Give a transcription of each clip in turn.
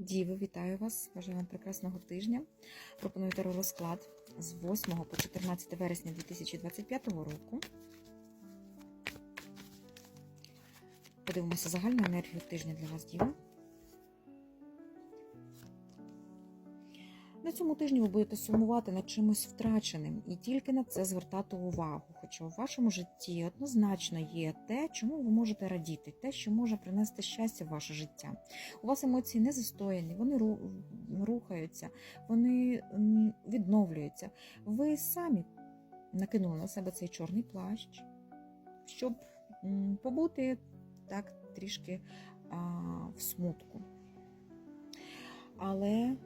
Діви, вітаю вас! Бажаю вам прекрасного тижня. Пропоную таро розклад з 8 по 14 вересня 2025 року. Подивимося загальну енергію тижня для вас, Діви. На цьому тижні ви будете сумувати над чимось втраченим і тільки на це звертати увагу. Хоча у вашому житті однозначно є те, чому ви можете радіти, те, що може принести щастя в ваше життя. У вас емоції не застояні, вони рухаються, вони відновлюються. Ви самі накинули на себе цей чорний плащ, щоб побути так трішки а, в смутку. Але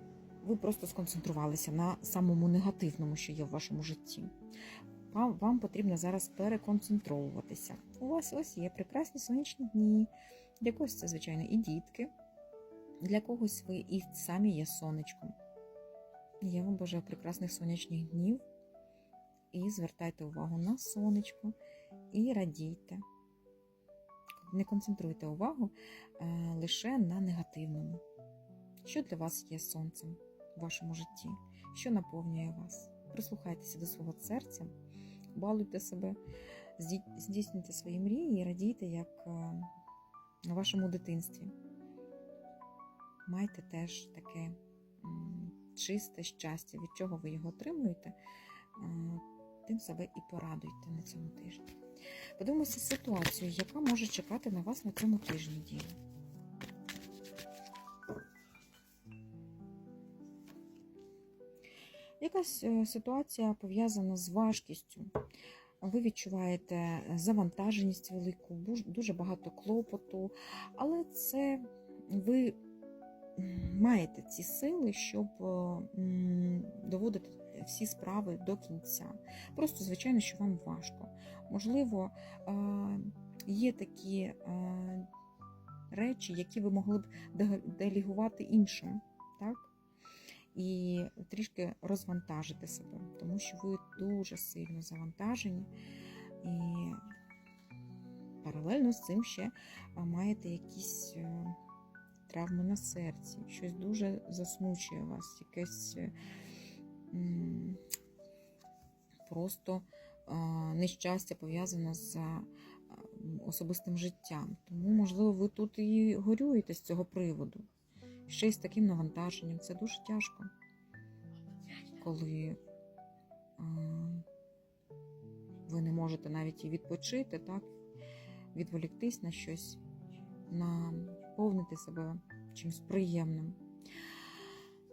ви просто сконцентрувалися на самому негативному, що є в вашому житті. Вам, вам потрібно зараз переконцентровуватися. У вас ось є прекрасні сонячні дні. Для когось це, звичайно, і дітки, для когось ви і самі є сонечком. Я вам бажаю прекрасних сонячних днів. І звертайте увагу на сонечко і радійте. Не концентруйте увагу е, лише на негативному. Що для вас є сонцем в вашому житті? Що наповнює вас? Прислухайтеся до свого серця, балуйте себе, здійснюйте свої мрії і радійте, як е, на вашому дитинстві. Майте теж таке чисте щастя, від чого ви його отримуєте, е, тим себе і порадуйте на цьому тижні. Подивимося ситуацію, яка може чекати на вас на цьому тижні дії. Якась е, ситуація пов'язана з важкістю. Ви відчуваєте завантаженість велику, дуже багато клопоту, але це ви маєте ці сили, щоб е, доводити всі справи до кінця. Просто, звичайно, що вам важко. Можливо, е, є такі е, речі, які ви могли б делегувати іншим. Так? І трішки розвантажити себе, тому що ви дуже сильно завантажені і паралельно з цим ще маєте якісь е, травми на серці, щось дуже засмучує вас, якесь е, просто нещастя пов'язане з особистим життям. Тому, можливо, ви тут і горюєте з цього приводу ще й з таким навантаженням. Це дуже тяжко, коли ви не можете навіть і відпочити, так? відволіктись на щось, наповнити себе чимось приємним.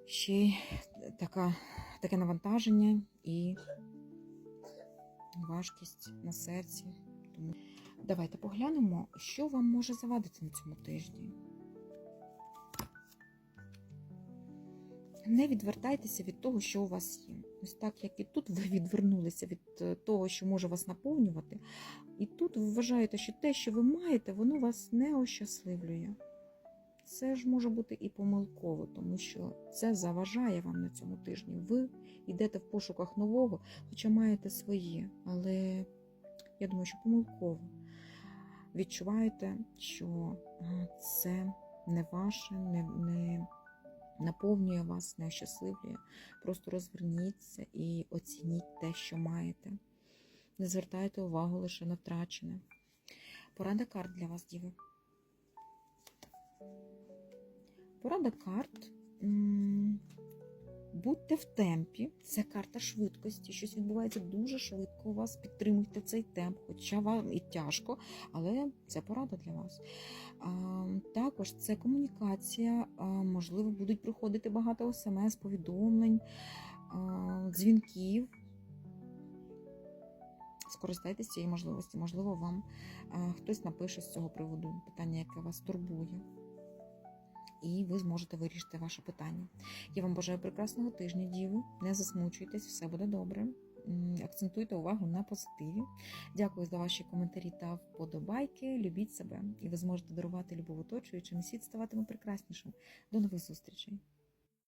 Ще й така, таке навантаження і важкість на серці. Тому давайте поглянемо, що вам може завадити на цьому тижні. Не відвертайтеся від того, що у вас є. Ось так, як і тут ви відвернулися від е, того, що може вас наповнювати. І тут ви вважаєте, що те, що ви маєте, воно вас не ощасливлює. Це ж може бути і помилково, тому що це заважає вам на цьому тижні. Ви йдете в пошуках нового, хоча маєте своє, але я думаю, що помилково. Відчуваєте, що це не ваше, не, не наповнює вас, не щасливлює. Просто розверніться і оцініть те, що маєте. Не звертайте увагу лише на втрачене. Порада карт для вас, діви. Порада карт. Будьте в темпі, це карта швидкості. Щось відбувається дуже швидко. У вас підтримуйте цей темп, хоча вам і тяжко, але це порада для вас. Також це комунікація, можливо, будуть приходити багато смс, повідомлень, дзвінків. Скористайтеся цією можливості. Можливо, вам хтось напише з цього приводу питання, яке вас турбує. І ви зможете вирішити ваше питання. Я вам бажаю прекрасного тижня, діву. Не засмучуйтесь, все буде добре. Акцентуйте увагу на позитиві. Дякую за ваші коментарі та вподобайки. Любіть себе, і ви зможете дарувати любов оточуючим, світ ставатиме прекраснішим. До нових зустрічей!